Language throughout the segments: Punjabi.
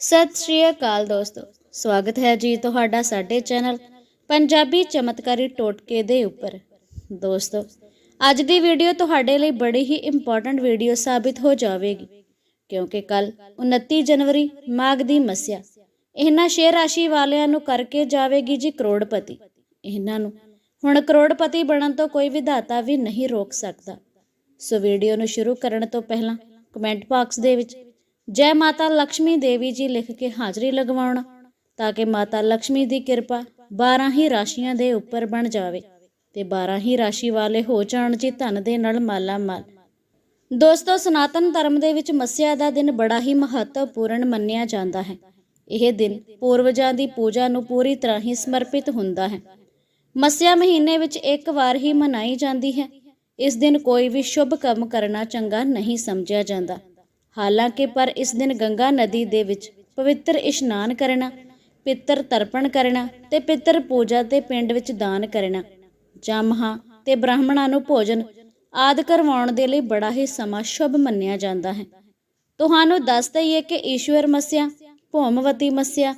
ਸਤਿ ਸ਼੍ਰੀ ਅਕਾਲ ਦੋਸਤੋ। ਸਵਾਗਤ ਹੈ ਜੀ ਤੁਹਾਡਾ ਸਾਡੇ ਚੈਨਲ ਪੰਜਾਬੀ ਚਮਤਕਾਰੀ ਟੋਟਕੇ ਦੇ ਉੱਪਰ। ਦੋਸਤੋ, ਅੱਜ ਦੀ ਵੀਡੀਓ ਤੁਹਾਡੇ ਲਈ ਬੜੀ ਹੀ ਇੰਪੋਰਟੈਂਟ ਵੀਡੀਓ ਸਾਬਿਤ ਹੋ ਜਾਵੇਗੀ, ਕਿਉਂਕਿ ਕੱਲ 29 ਜਨਵਰੀ ਮਾਘ ਦੀ ਮੱਸਿਆ। ਇਹਨਾਂ ਸ਼ੇਰ ਰਾਸ਼ੀ ਵਾਲਿਆਂ ਨੂੰ ਕਰਕੇ ਜਾਵੇਗੀ ਜੀ ਕਰੋੜਪਤੀ। ਇਹਨਾਂ ਨੂੰ ਹੁਣ ਕਰੋੜਪਤੀ ਬਣਨ ਤੋਂ ਕੋਈ ਵਿਧਾਤਾ ਵੀ ਨਹੀਂ ਰੋਕ ਸਕਦਾ। ਸੋ ਵੀਡੀਓ ਨੂੰ ਸ਼ੁਰੂ ਕਰਨ ਤੋਂ ਪਹਿਲਾਂ ਕਮੈਂਟ ਬਾਕਸ ਦੇ ਵਿੱਚ ਜੈ ਮਾਤਾ ਲక్ష్ਮੀ ਦੇਵੀ ਜੀ ਲਿਖ ਕੇ ਹਾਜ਼ਰੀ ਲਗਵਾਉਣਾ, ਤਾਂ ਕਿ ਮਾਤਾ ਲక్ష్ਮੀ ਦੀ ਕਿਰਪਾ 12 ਹੀ ਰਾਸ਼ੀਆਂ ਦੇ ਉੱਪਰ ਬਣ ਜਾਵੇ ਤੇ 12 ਹੀ ਰਾਸ਼ੀ ਵਾਲੇ ਹੋ ਜਾਣ ਜੀ ਧਨ ਦੇ ਨਾਲ ਮਾਲਾ ਮਾਲ ਦੋਸਤੋ, ਸਨਾਤਨ ਧਰਮ ਦੇ ਵਿੱਚ ਮੱਸਿਆ ਦਾ ਦਿਨ ਬੜਾ ਹੀ ਮਹੱਤਵਪੂਰਨ ਮੰਨਿਆ ਜਾਂਦਾ ਹੈ। ਇਹ ਦਿਨ ਪੂਰਵਜਾਂ ਦੀ ਪੂਜਾ ਨੂੰ ਪੂਰੀ ਤਰ੍ਹਾਂ ਹੀ ਸਮਰਪਿਤ ਹੁੰਦਾ ਹੈ। ਮੱਸਿਆ ਮਹੀਨੇ ਵਿੱਚ ਇੱਕ ਵਾਰ ਹੀ ਮਨਾਈ ਜਾਂਦੀ ਹੈ। ਇਸ ਦਿਨ ਕੋਈ ਵੀ ਸ਼ੁਭ ਕੰਮ ਕਰਨਾ ਚੰਗਾ ਨਹੀਂ ਸਮਝਿਆ ਜਾਂਦਾ। ਹਾਲਾਂਕਿ ਪਰ ਇਸ ਦਿਨ ਗੰਗਾ ਨਦੀ ਦੇ ਵਿੱਚ ਪਵਿੱਤਰ ਇਸ਼ਨਾਨ ਕਰਨਾ, ਪਿੱਤਰ ਤਰਪਣ ਕਰਨਾ ਤੇ ਪਿੱਤਰ ਪੂਜਾ ਤੇ ਪਿੰਡ ਵਿੱਚ ਦਾਨ ਕਰਨਾ ਜਾਂ ਮਹਾਂ ਤੇ ਬ੍ਰਾਹਮਣਾਂ ਨੂੰ ਭੋਜਨ ਆਦ ਕਰਵਾਉਣ ਦੇ ਲਈ ਬੜਾ ਹੀ ਸਮਾਂ ਸ਼ੁਭ ਮੰਨਿਆ ਜਾਂਦਾ ਹੈ। ਤੁਹਾਨੂੰ ਦੱਸ ਦਈਏ ਕਿ ਈਸ਼ਵਰ ਮੱਸਿਆ, ਭੋਮਵਤੀ ਮੱਸਿਆ,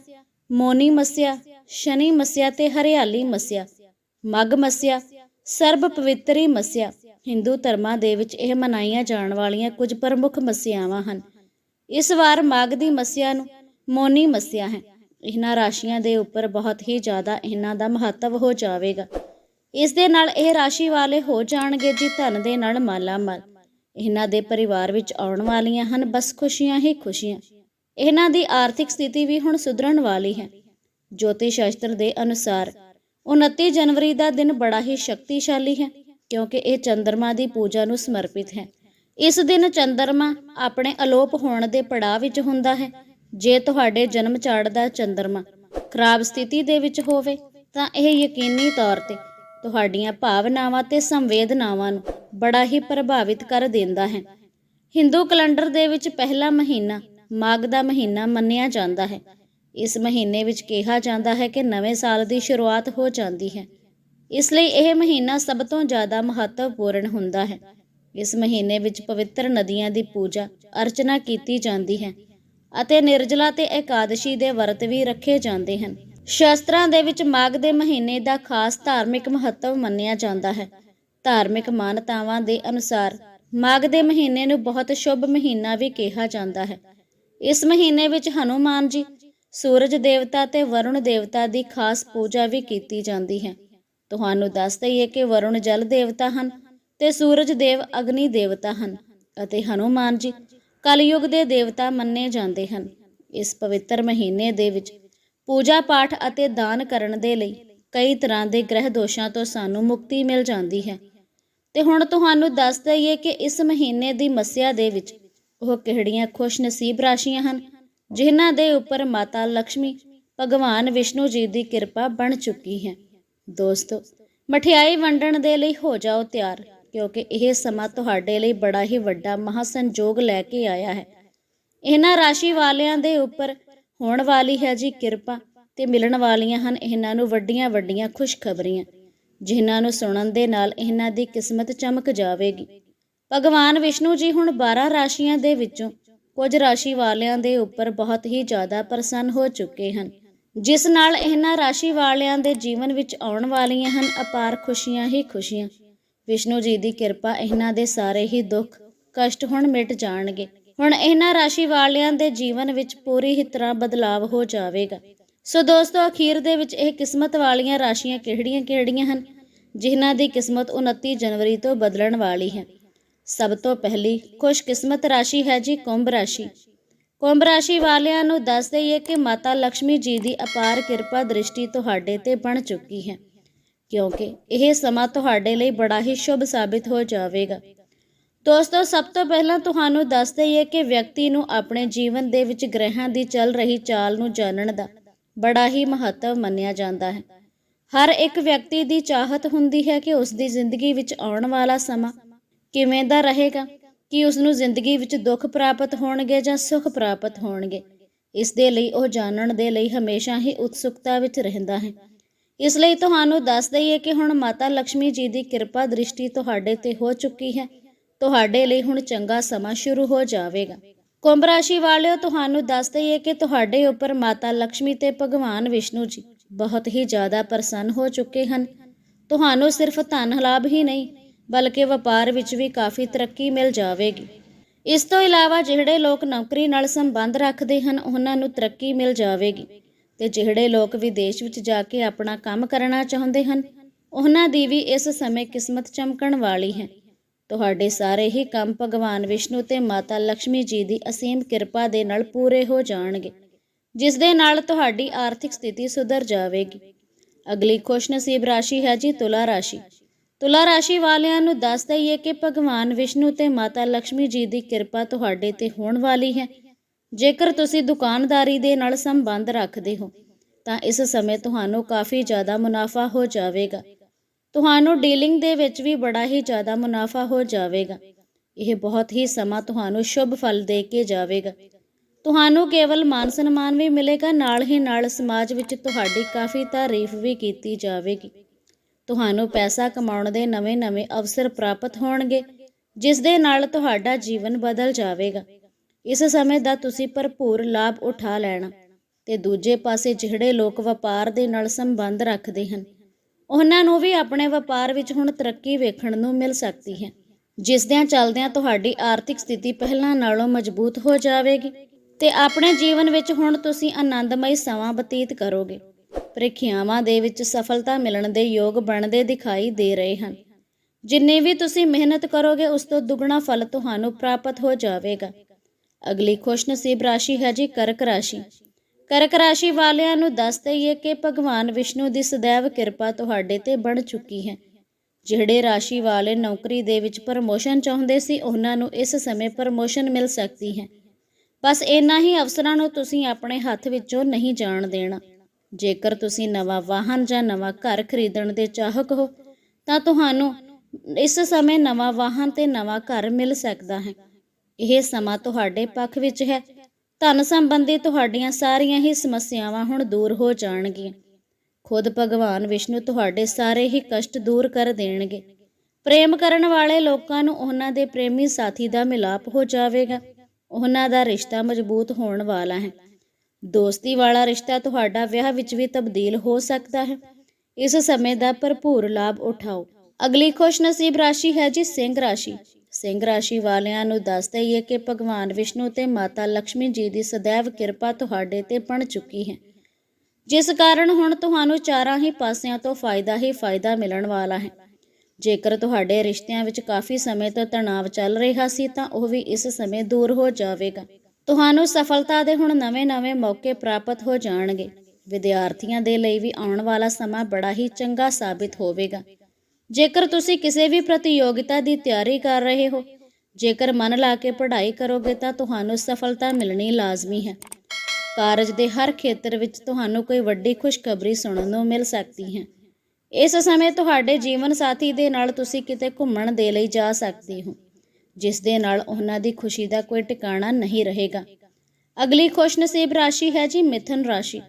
ਮੋਨੀ ਮੱਸਿਆ, ਸ਼ਨੀ ਮੱਸਿਆ ਤੇ ਹਰਿਆਲੀ ਮੱਸਿਆ ਮਗ ਮੱਸਿਆ, ਸਰਬ ਪਵਿੱਤਰੀ ਮੱਸਿਆ ਹਿੰਦੂ ਧਰਮਾਂ ਦੇ ਵਿੱਚ ਇਹ ਮਨਾਈਆਂ ਜਾਣ ਵਾਲੀਆਂ ਕੁਝ ਪ੍ਰਮੁੱਖ ਮੱਸਿਆਵਾਂ ਹਨ। ਇਸ ਵਾਰ ਮਾਘ ਦੀ ਮੱਸਿਆ ਨੂੰ ਮੋਨੀ ਮੱਸਿਆ ਹੈ। ਇਹਨਾਂ ਰਾਸ਼ੀਆਂ ਦੇ ਉੱਪਰ ਬਹੁਤ ਹੀ ਜ਼ਿਆਦਾ ਇਹਨਾਂ ਦਾ ਮਹੱਤਵ ਹੋ ਜਾਵੇਗਾ। ਇਸ ਦੇ ਨਾਲ ਇਹ ਰਾਸ਼ੀ ਵਾਲੇ ਹੋ ਜਾਣਗੇ ਜੀ ਧਨ ਦੇ ਨਾਲ ਮਾਲਾ ਮਾਲ ਇਹਨਾਂ ਦੇ ਪਰਿਵਾਰ ਵਿੱਚ ਆਉਣ ਵਾਲੀਆਂ ਹਨ, ਬਸ ਖੁਸ਼ੀਆਂ ਹੀ ਖੁਸ਼ੀਆਂ। ਇਹਨਾਂ ਦੀ ਆਰਥਿਕ ਸਥਿਤੀ ਵੀ ਹੁਣ ਸੁਧਰਨ ਵਾਲੀ ਹੈ। ਜੋਤਿਸ਼ ਸ਼ਾਸਤਰ ਦੇ ਅਨੁਸਾਰ 29 ਜਨਵਰੀ ਦਾ ਦਿਨ ਬੜਾ ਹੀ ਸ਼ਕਤੀਸ਼ਾਲੀ ਹੈ। ਕਿਉਂਕਿ ਇਹ ਚੰਦਰਮਾ ਦੀ ਪੂਜਾ ਨੂੰ ਸਮਰਪਿਤ ਹੈ। ਇਸ ਦਿਨ ਚੰਦਰਮਾ ਆਪਣੇ ਅਲੋਪ ਹੋਣ ਦੇ ਪੜਾਅ ਵਿੱਚ ਹੁੰਦਾ ਹੈ। ਜੇ ਤੁਹਾਡੇ ਜਨਮ ਚੜ੍ਹਦਾ ਚੰਦਰਮਾ ਖਰਾਬ ਸਥਿਤੀ ਦੇ ਵਿੱਚ ਹੋਵੇ, ਤਾਂ ਇਹ ਯਕੀਨੀ ਤੌਰ ਤੇ ਤੁਹਾਡੀਆਂ ਭਾਵਨਾਵਾਂ ਤੇ ਸੰਵੇਦਨਾਵਾਂ ਨੂੰ ਬੜਾ ਹੀ ਪ੍ਰਭਾਵਿਤ ਕਰ ਦਿੰਦਾ ਹੈ। ਹਿੰਦੂ ਕੈਲੰਡਰ ਦੇ ਵਿੱਚ ਪਹਿਲਾ ਮਹੀਨਾ ਮਾਘ ਦਾ ਮਹੀਨਾ ਮੰਨਿਆ ਜਾਂਦਾ ਹੈ। ਇਸ ਮਹੀਨੇ ਵਿੱਚ ਕਿਹਾ ਜਾਂਦਾ ਹੈ ਕਿ ਨਵੇਂ ਸਾਲ ਦੀ ਸ਼ੁਰੂਆਤ ਹੋ ਜਾਂਦੀ ਹੈ। ਇਸ ਲਈ ਇਹ ਮਹੀਨਾ ਸਭ ਤੋਂ ਜ਼ਿਆਦਾ ਮਹੱਤਵਪੂਰਨ ਹੁੰਦਾ ਹੈ। ਇਸ ਮਹੀਨੇ ਵਿੱਚ ਪਵਿੱਤਰ ਨਦੀਆਂ ਦੀ ਪੂਜਾ, ਅਰਚਨਾ ਕੀਤੀ ਜਾਂਦੀ ਹੈ ਅਤੇ ਨਿਰਜਲਾ ਤੇ ਇਕਾਦਸ਼ੀ ਦੇ ਵਰਤ ਵੀ ਰੱਖੇ ਜਾਂਦੇ ਹਨ। ਸ਼ਾਸਤਰਾਂ ਦੇ ਵਿੱਚ ਮਾਘ ਦੇ ਮਹੀਨੇ ਦਾ ਖਾਸ ਧਾਰਮਿਕ ਮਹੱਤਵ ਮੰਨਿਆ ਜਾਂਦਾ ਹੈ। ਧਾਰਮਿਕ ਮਾਨਤਾਵਾਂ ਦੇ ਅਨੁਸਾਰ ਮਾਘ ਦੇ ਮਹੀਨੇ ਨੂੰ ਬਹੁਤ ਸ਼ੁਭ ਮਹੀਨਾ ਵੀ ਕਿਹਾ ਜਾਂਦਾ ਹੈ। ਇਸ ਮਹੀਨੇ ਵਿੱਚ ਹਨੂਮਾਨ ਜੀ, ਸੂਰਜ ਦੇਵਤਾ ਤੇ ਵਰੁਣ ਦੇਵਤਾ ਦੀ ਖਾਸ ਪੂਜਾ ਵੀ ਕੀਤੀ ਜਾਂਦੀ ਹੈ। ਤੁਹਾਨੂੰ ਦੱਸ ਦਈਏ ਕਿ ਵਰੁਣ ਜਲ ਦੇਵਤਾ ਹਨ ਤੇ ਸੂਰਜ ਦੇਵ ਅਗਨੀ ਦੇਵਤਾ ਹਨ ਅਤੇ ਹਨੂਮਾਨ ਜੀ ਕਲਯੁਗ ਦੇ ਦੇਵਤਾ ਮੰਨੇ ਜਾਂਦੇ ਹਨ। ਇਸ ਪਵਿੱਤਰ ਮਹੀਨੇ ਦੇ ਵਿੱਚ ਪੂਜਾ ਪਾਠ ਅਤੇ ਦਾਨ ਕਰਨ ਦੇ ਲਈ ਕਈ ਤਰ੍ਹਾਂ ਦੇ ਗ੍ਰਹਿ ਦੋਸ਼ਾਂ ਤੋਂ ਸਾਨੂੰ ਮੁਕਤੀ ਮਿਲ ਜਾਂਦੀ ਹੈ। ਤੇ ਹੁਣ ਤੁਹਾਨੂੰ ਦੱਸ ਦਈਏ ਕਿ ਇਸ ਮਹੀਨੇ ਦੀ ਮੱਸਿਆ ਦੇ ਵਿੱਚ ਉਹ ਕਿਹੜੀਆਂ ਖੁਸ਼ ਨਸੀਬ ਰਾਸ਼ੀਆਂ ਹਨ, ਜਿਨ੍ਹਾਂ ਦੇ ਉੱਪਰ ਮਾਤਾ ਲక్ష్ਮੀ ਭਗਵਾਨ ਵਿਸ਼ਨੂੰ ਜੀ ਦੀ ਕਿਰਪਾ ਬਣ ਚੁੱਕੀ ਹੈ। ਦੋਸਤੋ, ਮਠਿਆਈ ਵੰਡਣ ਦੇ ਲਈ ਹੋ ਜਾਓ ਤਿਆਰ, ਕਿਉਂਕਿ ਇਹ ਸਮਾਂ ਤੁਹਾਡੇ ਲਈ ਬੜਾ ਹੀ ਵੱਡਾ ਮਹਾਸੰਜੋਗ ਲੈ ਕੇ ਆਇਆ ਹੈ। ਇਹਨਾਂ ਰਾਸ਼ੀ ਵਾਲਿਆਂ ਦੇ ਉੱਪਰ ਹੋਣ ਵਾਲੀ ਹੈ ਜੀ ਕਿਰਪਾ ਤੇ ਮਿਲਣ ਵਾਲੀਆਂ ਹਨ ਇਹਨਾਂ ਨੂੰ ਵੱਡੀਆਂ ਵੱਡੀਆਂ ਖੁਸ਼ਖਬਰੀਆਂ, ਜਿਨ੍ਹਾਂ ਨੂੰ ਸੁਣਨ ਦੇ ਨਾਲ ਇਹਨਾਂ ਦੀ ਕਿਸਮਤ ਚਮਕ ਜਾਵੇਗੀ। ਭਗਵਾਨ ਵਿਸ਼ਨੂੰ ਜੀ ਹੁਣ 12 ਰਾਸ਼ੀਆਂ ਦੇ ਵਿੱਚੋਂ ਕੁਝ ਰਾਸ਼ੀ ਵਾਲਿਆਂ ਦੇ ਉੱਪਰ ਬਹੁਤ ਹੀ ਜ਼ਿਆਦਾ ਪ੍ਰਸੰਨ ਹੋ ਚੁੱਕੇ ਹਨ। ਜਿਸ ਨਾਲ ਇਹਨਾਂ ਰਾਸ਼ੀ ਵਾਲਿਆਂ ਦੇ ਜੀਵਨ ਵਿੱਚ ਆਉਣ ਵਾਲੀਆਂ ਹਨ ਅਪਾਰ ਖੁਸ਼ੀਆਂ ਹੀ ਖੁਸ਼ੀਆਂ। ਵਿਸ਼ਨੂੰ ਜੀ ਦੀ ਕਿਰਪਾ ਇਹਨਾਂ ਦੇ ਸਾਰੇ ਹੀ ਦੁੱਖ, ਕਸ਼ਟ ਹੁਣ ਮਿਟ ਜਾਣਗੇ। ਹੁਣ ਇਹਨਾਂ ਰਾਸ਼ੀ ਵਾਲਿਆਂ ਦੇ ਜੀਵਨ ਵਿੱਚ ਪੂਰੀ ਹੀ ਤਰ੍ਹਾਂ ਬਦਲਾਵ ਹੋ ਜਾਵੇਗਾ। ਸੋ ਦੋਸਤੋ, ਅਖੀਰ ਦੇ ਵਿੱਚ ਇਹ ਕਿਸਮਤ ਵਾਲੀਆਂ ਰਾਸ਼ੀਆਂ ਕਿਹੜੀਆਂ-ਕਿਹੜੀਆਂ ਹਨ, ਜਿਨ੍ਹਾਂ ਦੀ ਕਿਸਮਤ 29 ਜਨਵਰੀ ਤੋਂ ਬਦਲਣ ਵਾਲੀ ਹੈ। ਸਭ ਤੋਂ ਪਹਿਲੀ ਖੁਸ਼ਕਿਸਮਤ ਰਾਸ਼ੀ ਹੈ ਜੀ ਕੁੰਭ ਰਾਸ਼ੀ। ਕੁੰਭ ਰਾਸ਼ੀ ਵਾਲਿਆਂ ਨੂੰ ਦੱਸ ਦਈਏ ਕਿ ਮਾਤਾ ਲక్ష్ਮੀ ਜੀ ਦੀ ਅਪਾਰ ਕਿਰਪਾ ਦ੍ਰਿਸ਼ਟੀ ਤੁਹਾਡੇ ਤੇ ਬਣ ਚੁੱਕੀ ਹੈ, ਕਿਉਂਕਿ ਇਹ ਸਮਾਂ ਤੁਹਾਡੇ ਲਈ ਬੜਾ ਹੀ ਸ਼ੁਭ ਸਾਬਿਤ ਹੋ ਜਾਵੇਗਾ। ਦੋਸਤੋ, ਸਭ ਤੋਂ ਪਹਿਲਾਂ ਤੁਹਾਨੂੰ ਦੱਸ ਦਈਏ ਕਿ ਵਿਅਕਤੀ ਨੂੰ ਆਪਣੇ ਜੀਵਨ ਦੇ ਵਿੱਚ ਗ੍ਰਹਿਾਂ ਦੀ ਚੱਲ ਰਹੀ ਚਾਲ ਨੂੰ ਜਾਣਨ ਦਾ ਬੜਾ ਹੀ ਮਹੱਤਵ ਮੰਨਿਆ ਜਾਂਦਾ ਹੈ। ਹਰ ਇੱਕ ਵਿਅਕਤੀ ਦੀ ਚਾਹਤ ਹੁੰਦੀ ਹੈ ਕਿ ਉਸ ਦੀ ਜ਼ਿੰਦਗੀ ਵਿੱਚ ਆਉਣ ਵਾਲਾ ਸਮਾਂ ਕਿਵੇਂ ਦਾ ਰਹੇਗਾ ਕਿ ਉਸ ਨੂੰ ਜ਼ਿੰਦਗੀ ਵਿੱਚ ਦੁੱਖ ਪ੍ਰਾਪਤ ਹੋਣਗੇ ਜਾਂ ਸੁੱਖ ਪ੍ਰਾਪਤ ਹੋਣਗੇ। ਇਸ ਦੇ ਲਈ ਉਹ ਜਾਣਨ ਦੇ ਲਈ ਹਮੇਸ਼ਾ ਹੀ ਉਤਸੁਕਤਾ ਵਿੱਚ ਰਹਿੰਦਾ ਹੈ। ਇਸ ਲਈ ਤੁਹਾਨੂੰ ਦੱਸ ਦਈਏ ਕਿ ਹੁਣ ਮਾਤਾ ਲక్ష్ਮੀ ਜੀ ਦੀ ਕਿਰਪਾ ਦ੍ਰਿਸ਼ਟੀ ਤੁਹਾਡੇ ਤੇ ਹੋ ਚੁੱਕੀ ਹੈ। ਤੁਹਾਡੇ ਲਈ ਹੁਣ ਚੰਗਾ ਸਮਾਂ ਸ਼ੁਰੂ ਹੋ ਜਾਵੇਗਾ। ਕੁੰਭ ਰਾਸ਼ੀ ਵਾਲਿਓ, ਤੁਹਾਨੂੰ ਦੱਸ ਦਈਏ ਕਿ ਤੁਹਾਡੇ ਉੱਪਰ ਮਾਤਾ ਲక్ష్ਮੀ ਤੇ ਭਗਵਾਨ ਵਿਸ਼ਨੂੰ ਜੀ ਬਹੁਤ ਹੀ ਜ਼ਿਆਦਾ ਪ੍ਰਸੰਨ ਹੋ ਚੁੱਕੇ ਹਨ। ਤੁਹਾਨੂੰ ਸਿਰਫ ਧਨ ਲਾਭ ਹੀ ਨਹੀਂ ਬਲਕਿ ਵਪਾਰ ਵਿੱਚ ਵੀ ਕਾਫੀ ਤਰੱਕੀ ਮਿਲ ਜਾਵੇਗੀ। ਇਸ ਤੋਂ ਇਲਾਵਾ ਜਿਹੜੇ ਲੋਕ ਨੌਕਰੀ ਨਾਲ ਸੰਬੰਧ ਰੱਖਦੇ ਹਨ, ਉਹਨਾਂ ਨੂੰ ਤਰੱਕੀ ਮਿਲ ਜਾਵੇਗੀ। ਤੇ ਜਿਹੜੇ ਲੋਕ ਵਿਦੇਸ਼ ਵਿੱਚ ਜਾ ਕੇ ਆਪਣਾ ਕੰਮ ਕਰਨਾ ਚਾਹੁੰਦੇ ਹਨ, ਉਹਨਾਂ ਦੀ ਵੀ ਇਸ ਸਮੇਂ ਕਿਸਮਤ ਚਮਕਣ ਵਾਲੀ ਹੈ। ਤੁਹਾਡੇ ਸਾਰੇ ਹੀ ਕੰਮ ਭਗਵਾਨ ਵਿਸ਼ਨੂੰ ਤੇ ਮਾਤਾ ਲక్ష్ਮੀ ਜੀ ਦੀ ਅਸੀਮ ਕਿਰਪਾ ਦੇ ਨਾਲ ਪੂਰੇ ਹੋ ਜਾਣਗੇ, ਜਿਸ ਦੇ ਨਾਲ ਤੁਹਾਡੀ ਆਰਥਿਕ ਸਥਿਤੀ ਸੁਧਰ ਜਾਵੇਗੀ। ਅਗਲੀ ਖੁਸ਼ਨਸੀਬ ਰਾਸ਼ੀ ਹੈ ਜੀ ਤੁਲਾ ਰਾਸ਼ੀ। ਤੁਲਾ ਰਾਸ਼ੀ ਵਾਲਿਆਂ ਨੂੰ ਦੱਸ ਦਈਏ ਕਿ ਭਗਵਾਨ ਵਿਸ਼ਨੂੰ ਤੇ ਮਾਤਾ ਲక్ష్ਮੀ ਜੀ ਦੀ ਕਿਰਪਾ ਤੁਹਾਡੇ ਤੇ ਹੋਣ ਵਾਲੀ ਹੈ। ਜੇਕਰ ਤੁਸੀਂ ਦੁਕਾਨਦਾਰੀ ਦੇ ਨਾਲ ਸੰਬੰਧ ਰੱਖਦੇ ਹੋ, ਤਾਂ ਇਸ ਸਮੇਂ ਤੁਹਾਨੂੰ ਕਾਫੀ ਜ਼ਿਆਦਾ ਮੁਨਾਫਾ ਹੋ ਜਾਵੇਗਾ। ਤੁਹਾਨੂੰ ਡੀਲਿੰਗ ਦੇ ਵਿੱਚ ਵੀ ਬੜਾ ਹੀ ਜ਼ਿਆਦਾ ਮੁਨਾਫਾ ਹੋ ਜਾਵੇਗਾ। ਇਹ ਬਹੁਤ ਹੀ ਸਮਾਂ ਤੁਹਾਨੂੰ ਸ਼ੁਭ ਫਲ ਦੇ ਕੇ ਜਾਵੇਗਾ। ਤੁਹਾਨੂੰ ਕੇਵਲ ਮਾਨ ਸਨਮਾਨ ਵੀ ਮਿਲੇਗਾ, ਨਾਲ ਹੀ ਨਾਲ ਸਮਾਜ ਵਿੱਚ ਤੁਹਾਡੀ ਕਾਫੀ ਤਾਰੀਫ ਵੀ ਕੀਤੀ ਜਾਵੇਗੀ। ਤੁਹਾਨੂੰ ਪੈਸਾ ਕਮਾਉਣ ਦੇ ਨਵੇਂ-ਨਵੇਂ ਅਵਸਰ ਪ੍ਰਾਪਤ ਹੋਣਗੇ, ਜਿਸ ਦੇ ਨਾਲ ਤੁਹਾਡਾ ਜੀਵਨ ਬਦਲ ਜਾਵੇਗਾ। ਇਸ ਸਮੇਂ ਦਾ ਤੁਸੀਂ ਭਰਪੂਰ ਲਾਭ ਉਠਾ ਲੈਣਾ ਤੇ ਦੂਜੇ ਪਾਸੇ ਜਿਹੜੇ ਲੋਕ ਵਪਾਰ ਦੇ ਨਾਲ ਸੰਬੰਧ ਰੱਖਦੇ ਹਨ, ਉਹਨਾਂ ਨੂੰ ਵੀ ਆਪਣੇ ਵਪਾਰ ਵਿੱਚ ਹੁਣ ਤਰੱਕੀ ਵੇਖਣ ਨੂੰ ਮਿਲ ਸਕਦੀ ਹੈ ਜਿਸ ਦਿਆਂ ਚੱਲਦਿਆਂ ਤੁਹਾਡੀ ਆਰਥਿਕ ਸਥਿਤੀ ਪਹਿਲਾਂ ਨਾਲੋਂ ਮਜ਼ਬੂਤ ਹੋ ਜਾਵੇਗੀ ਤੇ ਆਪਣੇ ਜੀਵਨ ਵਿੱਚ ਹੁਣ ਤੁਸੀਂ ਆਨੰਦਮਈ ਸਮਾਂ ਬਤੀਤ ਕਰੋਗੇ। ਪ੍ਰੀਖਿਆਵਾਂ ਦੇ ਵਿੱਚ ਸਫਲਤਾ ਮਿਲਣ ਦੇ ਯੋਗ ਬਣਦੇ ਦਿਖਾਈ ਦੇ ਰਹੇ ਹਨ। ਜਿੰਨੀ ਵੀ ਤੁਸੀਂ ਮਿਹਨਤ ਕਰੋਗੇ, ਉਸ ਤੋਂ ਦੁੱਗਣਾ ਫਲ ਤੁਹਾਨੂੰ ਪ੍ਰਾਪਤ ਹੋ ਜਾਵੇਗਾ। ਅਗਲੀ ਖੁਸ਼ਨਸੀਬ ਰਾਸ਼ੀ ਹੈ ਜੀ ਕਰਕ ਰਾਸ਼ੀ। ਕਰਕ ਰਾਸ਼ੀ ਵਾਲਿਆਂ ਨੂੰ ਦੱਸ ਦਈਏ ਕਿ ਭਗਵਾਨ ਵਿਸ਼ਨੂੰ ਦੀ ਸदैव ਕਿਰਪਾ ਤੁਹਾਡੇ ਤੇ ਬਣ ਚੁੱਕੀ ਹੈ। ਜਿਹੜੇ ਰਾਸ਼ੀ ਵਾਲੇ ਨੌਕਰੀ ਦੇ ਵਿੱਚ ਪ੍ਰਮੋਸ਼ਨ ਚਾਹੁੰਦੇ ਸੀ, ਉਹਨਾਂ ਨੂੰ ਇਸ ਸਮੇਂ ਪ੍ਰਮੋਸ਼ਨ ਮਿਲ ਸਕਦੀ ਹੈ। ਬਸ ਇੰਨਾ ਹੀ ਅਵਸਰਾਂ ਨੂੰ ਤੁਸੀਂ ਆਪਣੇ ਹੱਥ ਵਿੱਚੋਂ ਨਹੀਂ ਜਾਣ ਦੇਣਾ। ਜੇਕਰ ਤੁਸੀਂ ਨਵਾਂ ਵਾਹਨ ਜਾਂ ਨਵਾਂ ਘਰ ਖਰੀਦਣ ਦੇ ਚਾਹਕ ਹੋ, ਤਾਂ ਤੁਹਾਨੂੰ ਇਸ ਸਮੇਂ ਨਵਾਂ ਵਾਹਨ ਤੇ ਨਵਾਂ ਘਰ ਮਿਲ ਸਕਦਾ ਹੈ। ਇਹ ਸਮਾਂ ਤੁਹਾਡੇ ਪੱਖ ਵਿੱਚ ਹੈ। ਧਨ ਸੰਬੰਧੀ ਤੁਹਾਡੀਆਂ ਸਾਰੀਆਂ ਹੀ ਸਮੱਸਿਆਵਾਂ ਹੁਣ ਦੂਰ ਹੋ ਜਾਣਗੀਆਂ। ਖੁਦ ਭਗਵਾਨ ਵਿਸ਼ਨੂੰ ਤੁਹਾਡੇ ਸਾਰੇ ਹੀ ਕਸ਼ਟ ਦੂਰ ਕਰ ਦੇਣਗੇ। ਪ੍ਰੇਮ ਕਰਨ ਵਾਲੇ ਲੋਕਾਂ ਨੂੰ ਉਹਨਾਂ ਦੇ ਪ੍ਰੇਮੀ ਸਾਥੀ ਦਾ ਮਿਲਾਪ ਹੋ ਜਾਵੇਗਾ। ਉਹਨਾਂ ਦਾ ਰਿਸ਼ਤਾ ਮਜ਼ਬੂਤ ਹੋਣ ਵਾਲਾ ਹੈ। ਦੋਸਤੀ ਵਾਲਾ ਰਿਸ਼ਤਾ ਤੁਹਾਡਾ ਵਿਆਹ ਵਿੱਚ ਵੀ ਤਬਦੀਲ ਹੋ ਸਕਦਾ ਹੈ। ਇਸ ਸਮੇਂ ਦਾ ਭਰਪੂਰ ਲਾਭ ਉਠਾਓ। ਅਗਲੀ ਖੁਸ਼ ਨਸੀਬ ਰਾਸ਼ੀ ਹੈ ਜੀ ਸਿੰਘ ਰਾਸ਼ੀ। ਸਿੰਘ ਰਾਸ਼ੀ ਵਾਲਿਆਂ ਨੂੰ ਦੱਸ ਦਈਏ ਕਿ ਭਗਵਾਨ ਵਿਸ਼ਨੂੰ ਤੇ ਮਾਤਾ ਲక్ష్ਮੀ ਜੀ ਦੀ ਸदैव ਕਿਰਪਾ ਤੁਹਾਡੇ ਤੇ ਬਣ ਚੁੱਕੀ ਹੈ। ਜਿਸ ਕਾਰਨ ਹੁਣ ਤੁਹਾਨੂੰ ਚਾਰਾਂ ਹੀ ਪਾਸਿਆਂ ਤੋਂ ਫਾਇਦਾ ਹੀ ਫਾਇਦਾ ਮਿਲਣ ਵਾਲਾ ਹੈ। ਜੇਕਰ ਤੁਹਾਡੇ ਰਿਸ਼ਤਿਆਂ ਵਿੱਚ ਕਾਫੀ ਸਮੇਂ ਤੋਂ ਤਣਾਅ ਚੱਲ ਰਿਹਾ ਸੀ ਤਾਂ ਉਹ ਵੀ ਇਸ ਸਮੇਂ ਦੂਰ ਹੋ ਜਾਵੇਗਾ। ਤੁਹਾਨੂੰ ਸਫਲਤਾ ਦੇ ਹੁਣ ਨਵੇਂ-ਨਵੇਂ ਮੌਕੇ ਪ੍ਰਾਪਤ ਹੋ ਜਾਣਗੇ। ਵਿਦਿਆਰਥੀਆਂ ਦੇ ਲਈ ਵੀ ਆਉਣ ਵਾਲਾ ਸਮਾਂ ਬੜਾ ਹੀ ਚੰਗਾ ਸਾਬਿਤ ਹੋਵੇਗਾ। ਜੇਕਰ ਤੁਸੀਂ ਕਿਸੇ ਵੀ ਪ੍ਰਤੀਯੋਗਤਾ ਦੀ ਤਿਆਰੀ ਕਰ ਰਹੇ ਹੋ, ਜੇਕਰ ਮਨ ਲਾ ਕੇ ਪੜ੍ਹਾਈ ਕਰੋਗੇ ਤਾਂ ਤੁਹਾਨੂੰ ਸਫਲਤਾ ਮਿਲਣੀ ਲਾਜ਼ਮੀ ਹੈ। ਕਾਰਜ ਦੇ ਹਰ ਖੇਤਰ ਵਿੱਚ ਤੁਹਾਨੂੰ ਕੋਈ ਵੱਡੀ ਖੁਸ਼ਖਬਰੀ ਸੁਣਨ ਨੂੰ ਮਿਲ ਸਕਦੀ ਹੈ। ਇਸ ਸਮੇਂ ਤੁਹਾਡੇ ਜੀਵਨ ਸਾਥੀ ਦੇ ਨਾਲ ਤੁਸੀਂ ਕਿਤੇ ਘੁੰਮਣ ਦੇ ਲਈ ਜਾ ਸਕਦੇ ਹੋ। ਜਿਸ ਦੇ ਨਾਲ ਉਹਨਾਂ ਦੀ ਖੁਸ਼ੀ ਦਾ ਕੋਈ ਟਿਕਾਣਾ ਨਹੀਂ ਰਹੇਗਾ। ਅਗਲੀ ਖੁਸ਼ਨਸੀਬ ਰਾਸ਼ੀ ਹੈ ਜੀ ਮਿਥਨ ਰਾਸ਼ੀ।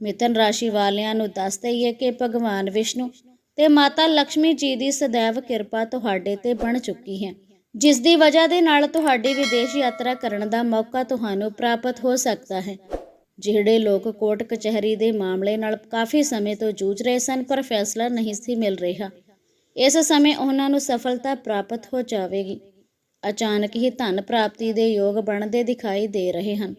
ਮਿਥਨ ਰਾਸ਼ੀ ਵਾਲਿਆਂ ਨੂੰ ਦੱਸ ਦਈਏ ਕਿ ਭਗਵਾਨ ਵਿਸ਼ਨੂੰ ਤੇ ਮਾਤਾ ਲక్ష్ਮੀ ਜੀ ਦੀ ਸਦੈਵ ਕਿਰਪਾ ਤੁਹਾਡੇ ਤੇ ਬਣ ਚੁੱਕੀ ਹੈ, ਜਿਸ ਦੀ ਵਜ੍ਹਾ ਦੇ ਨਾਲ ਤੁਹਾਡੀ ਵਿਦੇਸ਼ ਯਾਤਰਾ ਕਰਨ ਦਾ ਮੌਕਾ ਤੁਹਾਨੂੰ ਪ੍ਰਾਪਤ ਹੋ ਸਕਦਾ ਹੈ। ਜਿਹੜੇ ਲੋਕ ਕੋਰਟ ਕਚਹਿਰੀ ਦੇ ਮਾਮਲੇ ਨਾਲ ਕਾਫੀ ਸਮੇਂ ਤੋਂ ਜੂਝ ਰਹੇ ਸਨ, ਪਰ ਫੈਸਲਾ ਨਹੀਂ ਸੀ ਮਿਲ ਰਿਹਾ। ਇਸ ਸਮੇਂ ਉਹਨਾਂ ਨੂੰ ਸਫਲਤਾ ਪ੍ਰਾਪਤ ਹੋ ਜਾਵੇਗੀ। ਅਚਾਨਕ ਹੀ ਧਨ ਪ੍ਰਾਪਤੀ ਦੇ ਯੋਗ ਬਣਦੇ ਦਿਖਾਈ ਦੇ ਰਹੇ ਹਨ।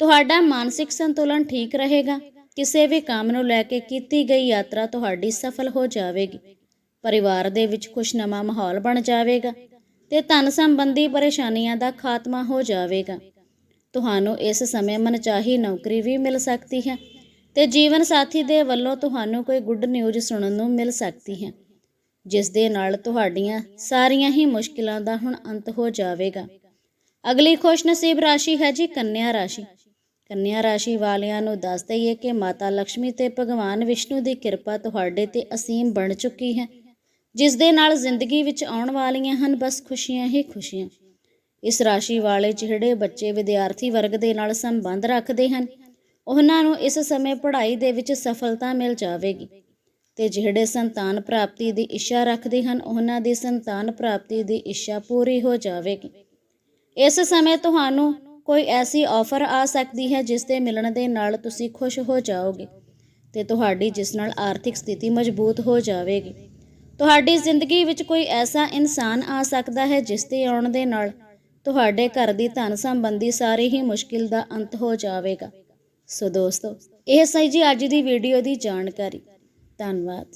ਤੁਹਾਡਾ ਮਾਨਸਿਕ ਸੰਤੁਲਨ ਠੀਕ ਰਹੇਗਾ। ਕਿਸੇ ਵੀ ਕੰਮ ਨੂੰ ਲੈ ਕੇ ਕੀਤੀ ਗਈ ਯਾਤਰਾ ਤੁਹਾਡੀ ਸਫਲ ਹੋ ਜਾਵੇਗੀ। ਪਰਿਵਾਰ ਦੇ ਵਿੱਚ ਖੁਸ਼ਨਮਾ ਮਾਹੌਲ ਬਣ ਜਾਵੇਗਾ ਤੇ ਧਨ ਸੰਬੰਧੀ ਪਰੇਸ਼ਾਨੀਆਂ ਦਾ ਖਾਤਮਾ ਹੋ ਜਾਵੇਗਾ। ਤੁਹਾਨੂੰ ਇਸ ਸਮੇਂ ਮਨਚਾਹੀ ਨੌਕਰੀ ਵੀ ਮਿਲ ਸਕਦੀ ਹੈ ਤੇ ਜੀਵਨ ਸਾਥੀ ਦੇ ਵੱਲੋਂ ਤੁਹਾਨੂੰ ਕੋਈ ਗੁੱਡ ਨਿਊਜ਼ ਸੁਣਨ ਨੂੰ ਮਿਲ ਸਕਦੀ ਹੈ। ਜਿਸ ਦੇ ਨਾਲ ਤੁਹਾਡੀਆਂ ਸਾਰੀਆਂ ਹੀ ਮੁਸ਼ਕਿਲਾਂ ਦਾ ਹੁਣ ਅੰਤ ਹੋ ਜਾਵੇਗਾ। ਅਗਲੀ ਖੁਸ਼ਨਸੀਬ ਰਾਸ਼ੀ ਹੈ ਜੀ ਕੰਨਿਆ ਰਾਸ਼ੀ। ਕੰਨਿਆ ਰਾਸ਼ੀ ਵਾਲਿਆਂ ਨੂੰ ਦੱਸ ਦਈਏ ਕਿ ਮਾਤਾ ਲక్ష్ਮੀ ਤੇ ਭਗਵਾਨ ਵਿਸ਼ਨੂੰ ਦੀ ਕਿਰਪਾ ਤੁਹਾਡੇ ਤੇ ਅਸੀਮ ਬਣ ਚੁੱਕੀ ਹੈ। ਜਿਸ ਦੇ ਨਾਲ ਜ਼ਿੰਦਗੀ ਵਿੱਚ ਆਉਣ ਵਾਲੀਆਂ ਹਨ, ਬਸ ਖੁਸ਼ੀਆਂ ਹੀ ਖੁਸ਼ੀਆਂ। ਇਸ ਰਾਸ਼ੀ ਵਾਲੇ ਜਿਹੜੇ ਬੱਚੇ ਵਿਦਿਆਰਥੀ ਵਰਗ ਦੇ ਨਾਲ ਸੰਬੰਧ ਰੱਖਦੇ ਹਨ, ਉਹਨਾਂ ਨੂੰ ਇਸ ਸਮੇਂ ਪੜ੍ਹਾਈ ਦੇ ਵਿੱਚ ਸਫਲਤਾ ਮਿਲ ਜਾਵੇਗੀ। ਤੇ ਜਿਹੜੇ ਸੰਤਾਨ ਪ੍ਰਾਪਤੀ ਦੀ ਇੱਛਾ ਰੱਖਦੇ ਹਨ, ਉਹਨਾਂ ਦੀ ਸੰਤਾਨ ਪ੍ਰਾਪਤੀ ਦੀ ਇੱਛਾ ਪੂਰੀ ਹੋ ਜਾਵੇਗੀ। ਇਸ ਸਮੇਂ ਤੁਹਾਨੂੰ ਕੋਈ ਐਸੀ ਆਫਰ ਆ ਸਕਦੀ ਹੈ, ਜਿਸ ਦੇ ਮਿਲਣ ਦੇ ਨਾਲ ਤੁਸੀਂ ਖੁਸ਼ ਹੋ ਜਾਓਗੇ ਤੇ ਤੁਹਾਡੀ ਜਿਸ ਨਾਲ ਆਰਥਿਕ ਸਥਿਤੀ ਮਜ਼ਬੂਤ ਹੋ ਜਾਵੇਗੀ। ਤੁਹਾਡੀ ਜ਼ਿੰਦਗੀ ਵਿੱਚ ਕੋਈ ਐਸਾ ਇਨਸਾਨ ਆ ਸਕਦਾ ਹੈ, ਜਿਸ ਦੇ ਆਉਣ ਦੇ ਨਾਲ ਤੁਹਾਡੇ ਘਰ ਦੀ ਧਨ ਸੰਬੰਧੀ ਸਾਰੀ ਹੀ ਮੁਸ਼ਕਿਲ ਦਾ ਅੰਤ ਹੋ ਜਾਵੇਗਾ। ਸੋ ਦੋਸਤੋ, ਇਹ ਸਹੀ ਜੀ ਅੱਜ ਦੀ ਵੀਡੀਓ ਦੀ ਜਾਣਕਾਰੀ। ਧੰਨਵਾਦ